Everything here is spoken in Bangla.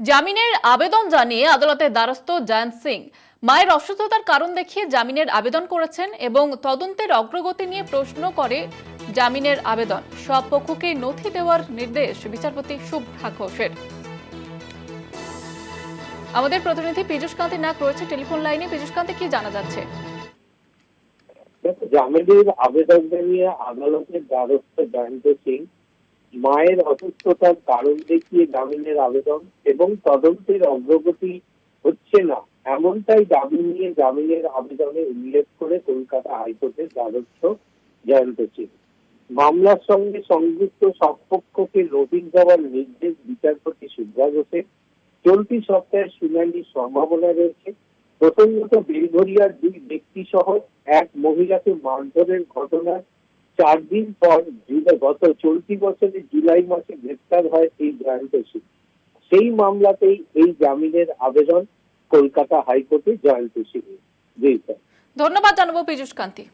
জামিনের আবেদন জানিয়ে আদালতে দ্বারস্থ জয়ন্ত সিং। মায়ের অসুস্থতার কারণ দেখিয়ে জামিনের আবেদন করেছেন এবং তদন্তের অগ্রগতি নিয়ে প্রশ্ন করে জামিনের আবেদন। সব পক্ষকে নথি দেওয়ার নির্দেশ বিচারপতি শুভ্রা ঘোষের। আমাদের প্রতিনিধি পীযুষ কান্তি নাক রয়েছে টেলিফোন লাইনে। পীযুষ কান্তি, কি জানা যাচ্ছে? জামিনের আবেদন নিয়ে আদালতের দ্বারস্থ জয়ন্ত সিং মায়ের অসুস্থতার কারণ দেখিয়ে জামিনের আবেদন এবং তদন্তের অগ্রগতি হচ্ছে না। এমনটাই দাবি নিয়ে জামিনের আবেদনে উল্লেখ করে কলকাতা হাইকোর্টের দ্বারস্থ জয়ন্ত সিং। মামলার সঙ্গে সংযুক্ত সব পক্ষকে নোটিশ দেওয়ার নির্দেশ বিচারপতি সুব্রা ঘোষের। চলতি সপ্তাহের শুনানির সম্ভাবনা রয়েছে। প্রসঙ্গত বেলঘরিয়ার দুই ব্যক্তি সহ এক মহিলাকে মারধরের ঘটনার চার দিন পর গত চলতি বছরের জুলাই মাসে গ্রেপ্তার হয় এই জয়ন্ত সিং সেই মামলাতেই এই জামিনের আবেদন কলকাতা হাইকোর্টে জয়ন্ত সিং ধন্যবাদ জানাব পীযুষ কান্তি।